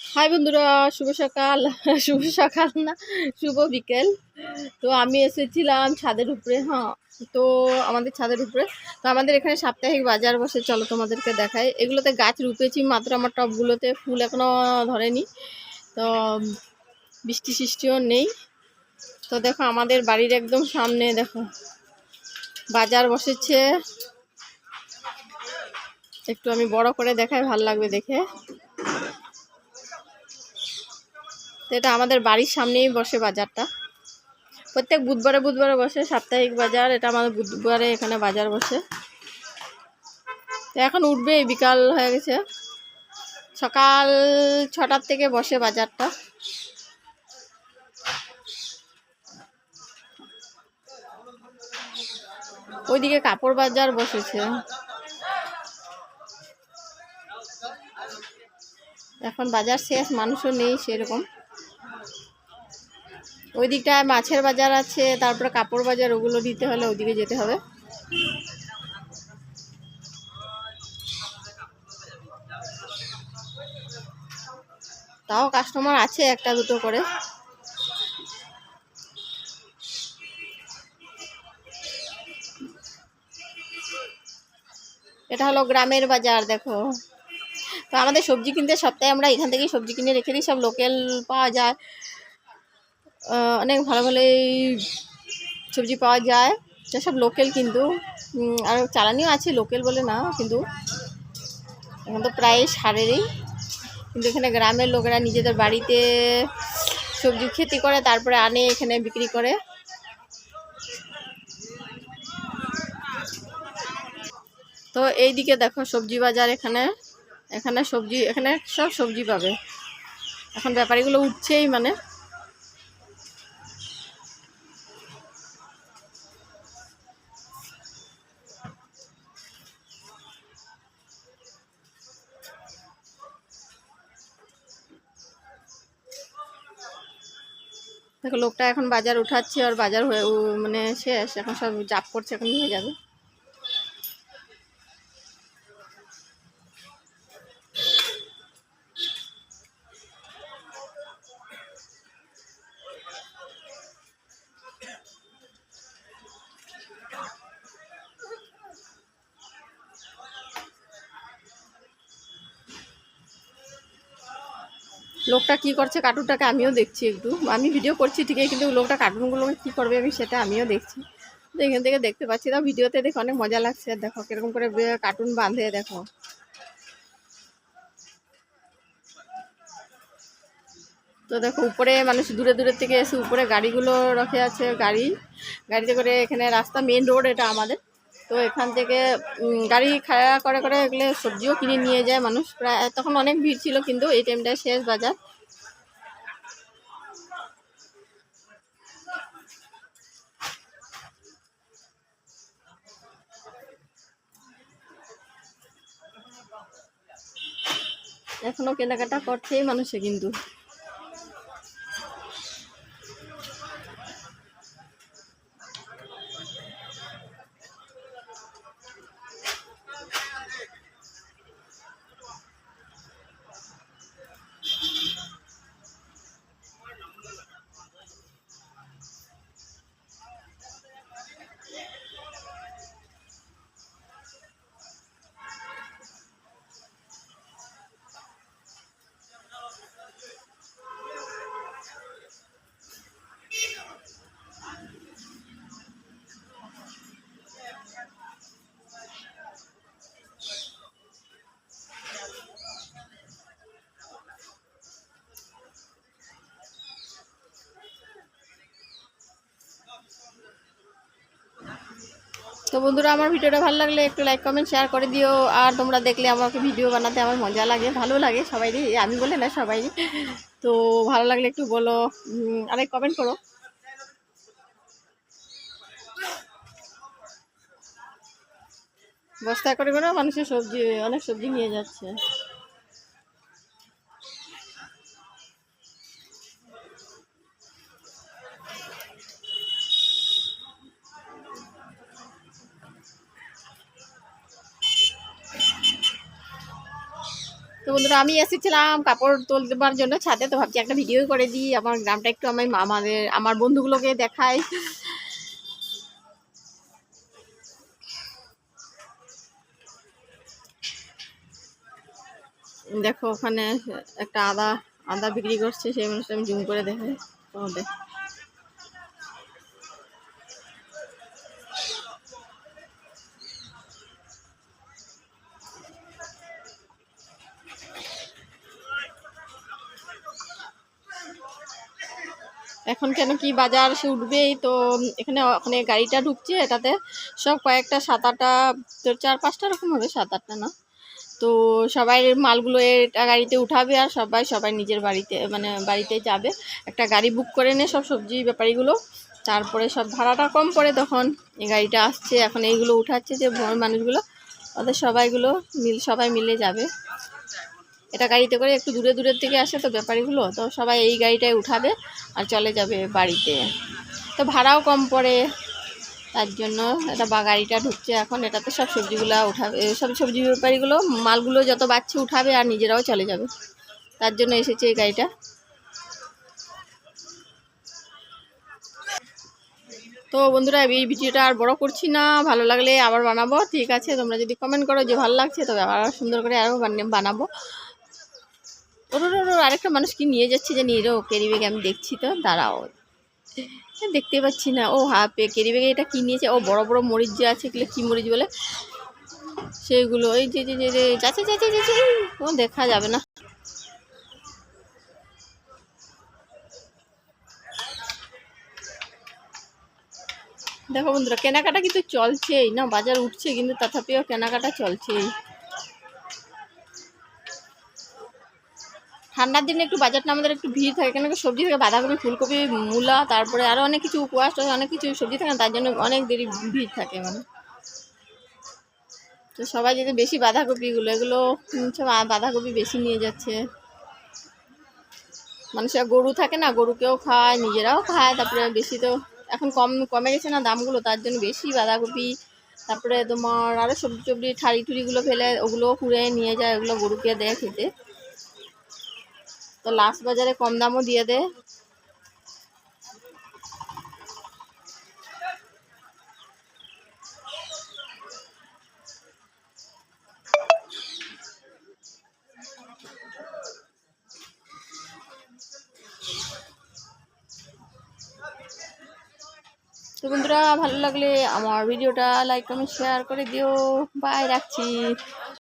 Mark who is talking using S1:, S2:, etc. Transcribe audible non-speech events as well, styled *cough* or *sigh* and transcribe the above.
S1: High বন্ধুরা, শুভ সকাল। *laughs* শুভ সকাল না, শুভ বিকেল। তো আমি এসেছিলাম ছাদের উপরে হ্যাঁ। তো আমাদের ছাদের উপরে। তো আমাদের এখানে সাপ্তাহিক বাজার বসে, চলো তোমাদেরকে দেখাই। এগুলোতে গাছ রুপেছি মাত্র আমার টবগুলোতে ফুল এখনও ধরেনি। তো বৃষ্টি সৃষ্টিও নেই। তো দেখো, আমাদের বাড়ির একদম সামনে, দেখো। বাজার বসেছে। একটু আমি বড় করে দেখাই, ভালো লাগবে দেখে। তো এটা আমাদের বাড়ির সামনেই বসে বাজারটা। প্রত্যেক বুধবারে বুধবারে বসে, সাপ্তাহিক বাজার, এটা আমাদের বুধবারে এখানে বাজার বসে। তো এখন উঠবে বিকাল হয়ে গেছে। সকাল ছটার থেকে বসে বাজারটা। ওইদিকে কাপড় বাজার বসেছে। এখন বাজার শেষ মানুষও নেই সেরকম। ওই দিকটায় মাছের বাজার আছে, তারপরে কাপড় বাজার, ওগুলো দিতে হলে ওইদিকে যেতে হবে। তাও কাস্টমার আছে একটা দুটো করে। এটা হলো গ্রামের বাজার, দেখো। তো আমাদের সবজি কিনতে সপ্তাহে আমরা এখান থেকেই সবজি কিনে রেখে দিই, সব লোকাল পাওয়া যায়। অনেক ভালো ভালো এই সবজি পাওয়া যায়। সব লোকাল কিন্তু। আর চালানিও আছে লোকাল বলে না, কিন্তু এখন তো প্রায় সারেরই। কিন্তু এখানে গ্রামের লোকেরা নিজেদের বাড়িতে সবজি খেতি করে, তারপরে আনে, এখানে বিক্রি করে। তো এই দিকে দেখো সবজি বাজার এখানে। এখানে সবজি, এখানে সব সবজি পাবে। এখন ব্যাপারীগুলো উঠছেই মানে। দেখো, লোকটা এখন বাজার উঠাচ্ছে, আর বাজার হয়ে মানে শেষ। এখন সব জাপ করছে, এখন হয়ে যাবে। লোকটা কি করছে কার্টুনটাকে আমিও দেখছি একটু। আমি ভিডিও করছি ঠিকই, কিন্তু লোকটা কার্টুনগুলোকে কি করবে আমি সেটা আমিও দেখছি। তো এখান থেকে দেখতে পাচ্ছি না ভিডিওতে দেখে অনেক মজা লাগছে। দেখো কীরকম করে কার্টুন বাঁধে, দেখো। তো দেখো উপরে মানুষ দূরে দূরের থেকে এসে উপরে গাড়িগুলো রাখে আছে, গাড়ি। গাড়িতে করে এখানে রাস্তা মেন রোড এটা আমাদের। তো এখান থেকে গাড়ি খাড়া করে করে এগুলো সবজিও কিনে নিয়ে যায় মানুষ। প্রায়, তখন অনেক ভিড় ছিল কিন্তু এই টাইমটায় শেষ বাজার। এখনও কেনাকাটা করছেই মানুষে কিন্তু। বন্ধুরা, আমার ভিডিওটা ভালো লাগলে একটু লাইক কমেন্ট শেয়ার করে দিও। আর তোমরা দেখলে আমাকে ভিডিও বানাতে আমার মজা লাগে, ভালো লাগে সবাই। আমি বলে না সবাই। তো ভালো লাগলে একটু বলো আর কমেন্ট করো। বস্তা করে করে মানুষের সবজি, অনেক সবজি নিয়ে যাচ্ছে। তো বন্ধুরা, আমি এসেছিলাম কাপড় তোলবার জন্য ছাদে, তো ভাবছি একটা ভিডিও করে দিই। আমার গ্রামটা একটু আমি আমাদের আমার বন্ধুগুলোকে দেখাই। দেখো, ওখানে একটা আদা আদা বিক্রি করছে, সেই মানুষটা আমি জুম করে দেখে। তোমাদের এখন কেন কি বাজার সে উঠবেই, তো এখানে ওখানে গাড়িটা ঢুকছে এটাতে, সব কয়েকটা সাত আটটা, তোর চার পাঁচটা রকম হবে, সাত আটটা না? তো সবাই মালগুলো এটা গাড়িতে উঠাবে আর সবাই সবাই নিজের বাড়িতে মানে বাড়িতে যাবে। একটা গাড়ি বুক করে নে সব সবজি ব্যাপারীগুলো, তারপরে সব ভাড়াটা কম পড়ে তখন। এই গাড়িটা আসছে, এখন এইগুলো উঠাচ্ছে যে মানুষগুলো, ওদের সবাইগুলো মিল, সবাই মিলে যাবে। এটা গাড়িতে করে একটু দূরে দূরের থেকে আসে তো ব্যাপারীগুলো, তো সবাই এই গাড়িটায় উঠাবে আর চলে যাবে বাড়িতে। তো ভাড়াও কম পড়ে, তার জন্য এটা বা গাড়িটা ঢুকছে এখন, এটাতে সব সবজিগুলো উঠাবে, সব সবজি ব্যাপারীগুলো, মালগুলো যত বাচ্চা উঠাবে আর নিজেরাও চলে যাবে। তার জন্য এসেছে এই গাড়িটা। তো বন্ধুরা, এই ভিডিওটা আর বড় করছি না, ভালো লাগলে আবার বানাবো, ঠিক আছে? তোমরা যদি কমেন্ট করো যে ভালো লাগছে, তবে আবার সুন্দর করে আরও বানাবো। ওর ওর আরেকটা মানুষ কি নিয়ে যাচ্ছে যে নিয়ে ক্যারি ব্যাগে, আমি দেখছি তো, দাঁড়াও। দেখতে পাচ্ছি না, ও হা পে ক্যারি ব্যাগে এটা কি নিয়েছে? ও বড় বড় মরিচ যে আছে, এগুলো কি মরিচ বলে? সেইগুলো এই যে যে যে যাচ্ছে যাচ্ছে যাচ্ছে ও দেখা যাবে না। দেখো বন্ধুরা, কেনাকাটা কিন্তু চলছেই, না? বাজার উঠছে কিন্তু, তথাপিও কেনাকাটা চলছেই। ঠান্ডার দিনে একটু বাজারটা আমাদের একটু ভিড় থাকে কেন সবজি থাকে, বাঁধাকপি, ফুলকপি, মূলা, তারপরে আরও অনেক কিছু উপবাস টস অনেক কিছু সবজি থাকে তার জন্য অনেক দেরি ভিড় থাকে মানে তো সবাই যদি বেশি বাঁধাকপিগুলো, এগুলো সব বাঁধাকপি বেশি নিয়ে যাচ্ছে। মানুষের গরু থাকে না, গরুকেও খায়, নিজেরাও খায়, তারপরে বেশি তো এখন কম, কমে গেছে না দামগুলো, তার জন্য বেশি বাঁধাকপি, তারপরে তোমার আরও সবজি টবজি, ঠাড়ি টুড়িগুলো ফেলে, ওগুলোও কুড়ে নিয়ে যায়, ওগুলো গরুকে দেয় খেতে। তো লাস্ট বাজারে কম দামও দিয়ে দেয় তো বন্ধুরা, ভালো লাগলে আমার ভিডিওটা লাইক কমেন্ট শেয়ার করে দিও। বাই রাখছি।